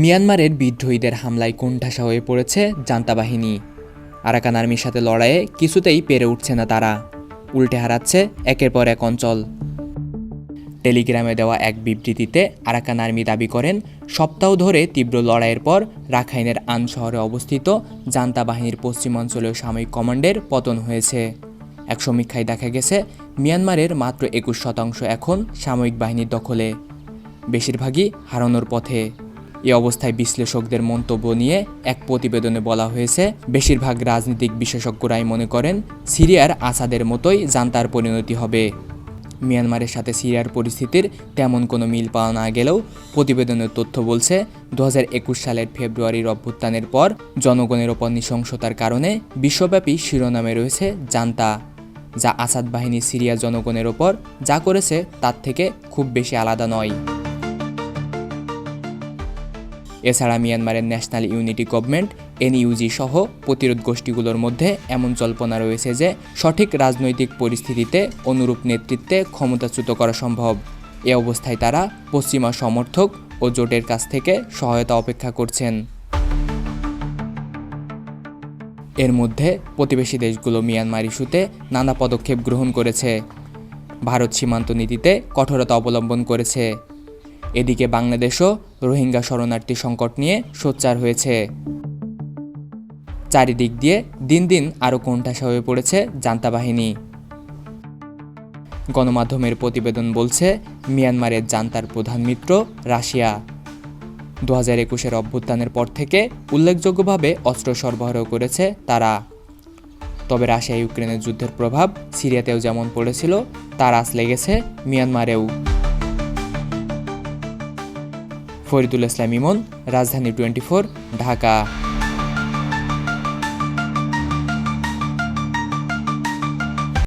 মিয়ানমারের বিদ্রোহীদের হামলায় কোণঠাসা হয়ে পড়েছে জান্তা বাহিনী আরাকান আর্মির সাথে লড়াইয়ে কিছুতেই পেরে উঠছে না তারা। উল্টে হারাচ্ছে একের পর এক অঞ্চল। টেলিগ্রামে দেওয়া এক বিবৃতিতে আরাকান আর্মি দাবি করেন, সপ্তাহ ধরে তীব্র লড়াইয়ের পর রাখাইনের আন শহরে অবস্থিত জান্তা বাহিনীর পশ্চিমাঞ্চলীয় সামরিক কমান্ডের পতন হয়েছে। এক সমীক্ষায় দেখা গেছে, মিয়ানমারের মাত্র একুশ শতাংশ এখন সামরিক বাহিনীর দখলে। বেশিরভাগই হারানোর পথে। এ অবস্থায় বিশ্লেষকদের মন্তব্য নিয়ে এক প্রতিবেদনে বলা হয়েছে, বেশিরভাগ রাজনৈতিক বিশেষজ্ঞরাই মনে করেন সিরিয়ার আসাদের মতোই জান্তার পরিণতি হবে। মিয়ানমারের সাথে সিরিয়ার পরিস্থিতির তেমন কোনো মিল পাওয়া না গেলেও প্রতিবেদনের তথ্য বলছে দু হাজার একুশ সালের ফেব্রুয়ারির অভ্যুত্থানের পর জনগণের ওপর নৃশংসতার কারণে বিশ্বব্যাপী শিরোনামে রয়েছে জান্তা, যা আসাদ বাহিনী সিরিয়া জনগণের ওপর যা করেছে তার থেকে খুব বেশি আলাদা নয়। এছাড়া মিয়ানমারের ন্যাশনাল ইউনিটি গভর্নমেন্ট, এনইউজি সহ প্রতিরোধ গোষ্ঠীগুলোর মধ্যে এমন জল্পনা রয়েছে যে সঠিক রাজনৈতিক পরিস্থিতিতে অনুরূপ নেতৃত্বে ক্ষমতাচ্যুত করা সম্ভব। এ অবস্থায় তারা পশ্চিমা সমর্থক ও জোটের কাছ থেকে সহায়তা অপেক্ষা করছেন। এর মধ্যে প্রতিবেশী দেশগুলো মিয়ানমার ইস্যুতে নানা পদক্ষেপ গ্রহণ করেছে। ভারত সীমান্ত নীতিতে কঠোরতা অবলম্বন করেছে। এদিকে বাংলাদেশও রোহিঙ্গা শরণার্থী সংকট নিয়ে সোচ্চার হয়েছে। চারিদিক দিয়ে দিন দিন আরও কোণঠাসা হয়ে পড়েছে জান্তা বাহিনী গণমাধ্যমের প্রতিবেদন বলছে, মিয়ানমারের জান্তার প্রধান মিত্র রাশিয়া। দু হাজার একুশের অভ্যুত্থানের পর থেকে উল্লেখযোগ্যভাবে অস্ত্র সরবরাহ করেছে তারা। তবে রাশিয়া ইউক্রেনের যুদ্ধের প্রভাব সিরিয়াতেও যেমন পড়েছিল, তার আস লেগেছে মিয়ানমারেও। ফরিদুল ইসলাম ইমন রাজধানী টোয়েন্টি ঢাকা।